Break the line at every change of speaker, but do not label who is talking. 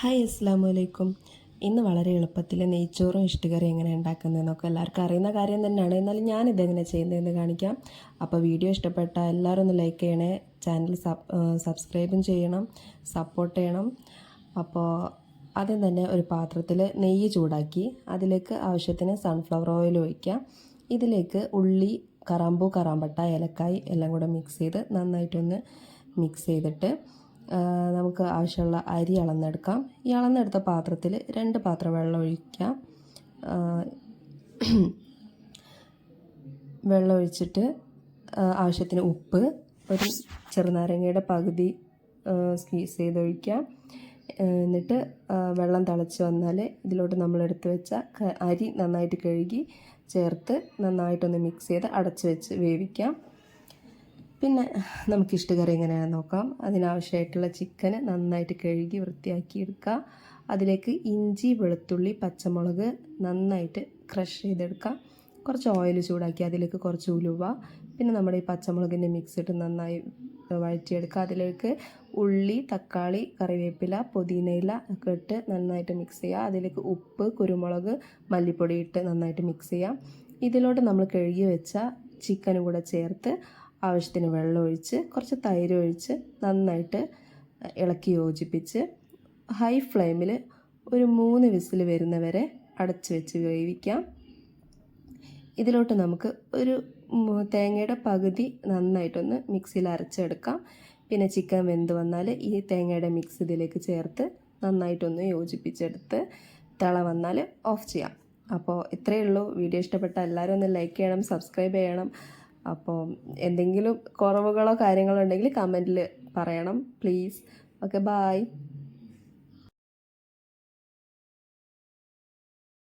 Hi അസ്സാം വലൈക്കും ഇന്ന് വളരെ എളുപ്പത്തിൽ നെയ്ച്ചോറും ഇഷ്ടകറി എങ്ങനെ ഉണ്ടാക്കുന്നതെന്നൊക്കെ എല്ലാവർക്കും അറിയുന്ന കാര്യം തന്നെയാണ്. എന്നാലും ഞാനിതെങ്ങനെ ചെയ്യുന്നതെന്ന് കാണിക്കാം. അപ്പോൾ വീഡിയോ ഇഷ്ടപ്പെട്ട എല്ലാവരും ഒന്ന് ലൈക്ക് ചെയ്യണേ. ചാനൽ സബ് സബ്സ്ക്രൈബും ചെയ്യണം. സപ്പോർട്ട് ചെയ്യണം. അപ്പോൾ ആദ്യം തന്നെ ഒരു പാത്രത്തിൽ നെയ്യ് ചൂടാക്കി അതിലേക്ക് ആവശ്യത്തിന് സൺഫ്ലവർ ഓയിൽ ഒഴിക്കാം. ഇതിലേക്ക് ഉള്ളി കറാമ്പൂ കറാമ്പട്ട ഏലക്കായ് എല്ലാം കൂടെ മിക്സ് ചെയ്ത് നന്നായിട്ടൊന്ന് മിക്സ് ചെയ്തിട്ട് നമുക്ക് ആവശ്യമുള്ള അരി അളന്നെടുക്കാം. ഈ അളന്നെടുത്ത പാത്രത്തിൽ രണ്ട് പാത്രം വെള്ളം ഒഴിക്കാം. വെള്ളം ഒഴിച്ചിട്ട് ആവശ്യത്തിന് ഉപ്പ് ഒരു ചെറുനാരങ്ങയുടെ പകുതി സ്ക്വീസ് ചെയ്ത് ഒഴിക്കാം എന്നിട്ട് വെള്ളം തിളച്ച് വന്നാൽ ഇതിലോട്ട് നമ്മൾ എടുത്തു വെച്ച അരി നന്നായിട്ട് കഴുകി ചേർത്ത് നന്നായിട്ടൊന്ന് മിക്സ് ചെയ്ത് അടച്ച് വെച്ച് വേവിക്കാം. പിന്നെ നമുക്ക് ഇഷ്ടകറി എങ്ങനെയാണെന്ന് നോക്കാം. അതിനാവശ്യമായിട്ടുള്ള ചിക്കൻ നന്നായിട്ട് കഴുകി വൃത്തിയാക്കി എടുക്കുക അതിലേക്ക് ഇഞ്ചി വെളുത്തുള്ളി പച്ചമുളക് നന്നായിട്ട് ക്രഷ് ചെയ്തെടുക്കാം കുറച്ച് ഓയിൽ ചൂടാക്കി അതിലേക്ക് കുറച്ച് ഉലുവ പിന്നെ നമ്മുടെ ഈ പച്ചമുളകിന്റെ മിക്സ് ഇട്ട് നന്നായി വഴറ്റിയെടുക്കുക. അതിലേക്ക് ഉള്ളി തക്കാളി കറിവേപ്പില പുതിനയില ഒക്കെ ഇട്ട് നന്നായിട്ട് മിക്സ് ചെയ്യുക. അതിലേക്ക് ഉപ്പ് കുരുമുളക് മല്ലിപ്പൊടി ഇട്ട് നന്നായിട്ട് മിക്സ് ചെയ്യാം ഇതിലോട്ട് നമ്മൾ കഴുകി വെച്ച ചിക്കനും കൂടെ ചേർത്ത് ആവശ്യത്തിന് വെള്ളം ഒഴിച്ച് കുറച്ച് തൈര് ഒഴിച്ച് നന്നായിട്ട് ഇളക്കി യോജിപ്പിച്ച് ഹൈ ഫ്ലെയിമിൽ ഒരു മൂന്ന് വിസിൽ വരുന്നവരെ അടച്ച് വെച്ച് വേവിക്കാം. ഇതിലോട്ട് നമുക്ക് ഒരു തേങ്ങയുടെ പകുതി നന്നായിട്ടൊന്ന് മിക്സിയിൽ അരച്ചെടുക്കാം. പിന്നെ ചിക്കൻ വെന്ത് വന്നാൽ ഈ തേങ്ങയുടെ മിക്സ് ഇതിലേക്ക് ചേർത്ത് നന്നായിട്ടൊന്ന് യോജിപ്പിച്ചെടുത്ത് തിള വന്നാൽ ഓഫ് ചെയ്യാം. അപ്പോൾ ഇത്രയേ ഉള്ളൂ. വീഡിയോ ഇഷ്ടപ്പെട്ട എല്ലാവരും ഒന്ന് ലൈക്ക് ചെയ്യണം സബ്സ്ക്രൈബ് ചെയ്യണം. അപ്പോൾ എന്തെങ്കിലും കുറവുകളോ കാര്യങ്ങളോ ഉണ്ടെങ്കിൽ കമന്റിൽ പറയണം. Please okay bye